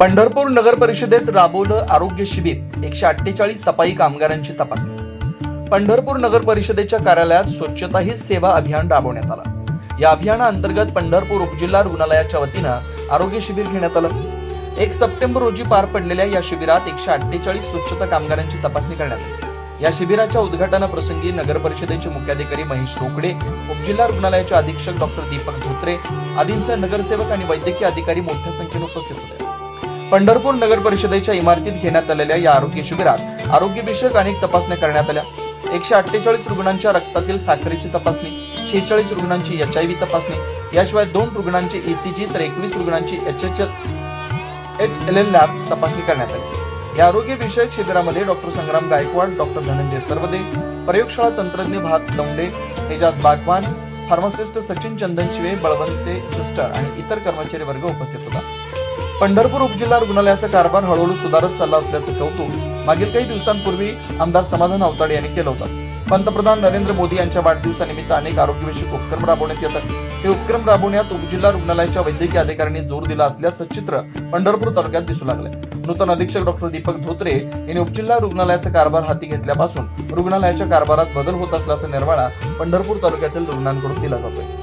पंढरपूर नगर परिषदेत राबवलं आरोग्य शिबिर एकशे अठ्ठेचाळीस सफाई कामगारांची तपासणी. पंढरपूर नगर परिषदेच्या कार्यालयात स्वच्छता ही सेवा अभियान राबवण्यात आलं. या अभियानाअंतर्गत पंढरपूर उपजिल्हा रुग्णालयाच्या वतीनं आरोग्य शिबिर घेण्यात आलं. एक सप्टेंबर रोजी पार पडलेल्या या शिबिरात एकशे अठ्ठेचाळीस स्वच्छता कामगारांची तपासणी करण्यात आली. या शिबिराच्या उद्घाटनाप्रसंगी नगर परिषदेचे मुख्याधिकारी महेश रोकडे उपजिल्हा रुग्णालयाचे अधीक्षक डॉक्टर दीपक धोत्रे आदींसह नगरसेवक आणि वैद्यकीय अधिकारी मोठ्या संख्येने उपस्थित होते. पंढरपूर नगर परिषदेच्या इमारतीत घेण्यात आलेल्या या आरोग्य शिबिरात आरोग्यविषयक अनेक तपासण्या करण्यात आल्या. एकशे अठ्ठेचाळीस रुग्णांच्या रक्तातील साखरेची तपासणी शेहेचाळीस रुग्णांची एच आय व्ही तपासणी याशिवाय दोन रुग्णांची ईसीजी तर एकवीस रुग्णांची H H H L L lab तपासणी करण्यात आली. या आरोग्य विषयक शिबिरामध्ये डॉक्टर संग्राम गायकवाड डॉक्टर धनंजय सरवदे प्रयोगशाळा तंत्रज्ञ भात दौंडे एजाज बागवान फार्मासिस्ट सचिन चंदन शिवे बळवंते सिस्टर आणि इतर कर्मचारी वर्ग उपस्थित होता. पंढरपूर उपजिल्हा रुग्णालयाचा कारभार हळूहळू सुधारत चालला असल्याचं कौतुक मागील काही दिवसांपूर्वी आमदार समाधान अवताडे यांनी केलं होतं. पंतप्रधान नरेंद्र मोदी यांच्या वाढदिवसानिमित्त अनेक आरोग्यविषयक उपक्रम राबवण्यात येतात. हे उपक्रम राबवण्यात उपजिल्हा रुग्णालयाच्या वैद्यकीय अधिकाऱ्यांनी जोर दिला असल्याचं चित्र पंढरपूर तालुक्यात दिसू लागलंय. नूतन अधीक्षक डॉक्टर दीपक धोत्रे यांनी उपजिल्हा रुग्णालयाचा कारभार हाती घेतल्यापासून रुग्णालयाच्या कारभारात बदल होत असल्याचा निर्वाळा पंढरपूर तालुक्यातील रुग्णांकडून दिला जातोय.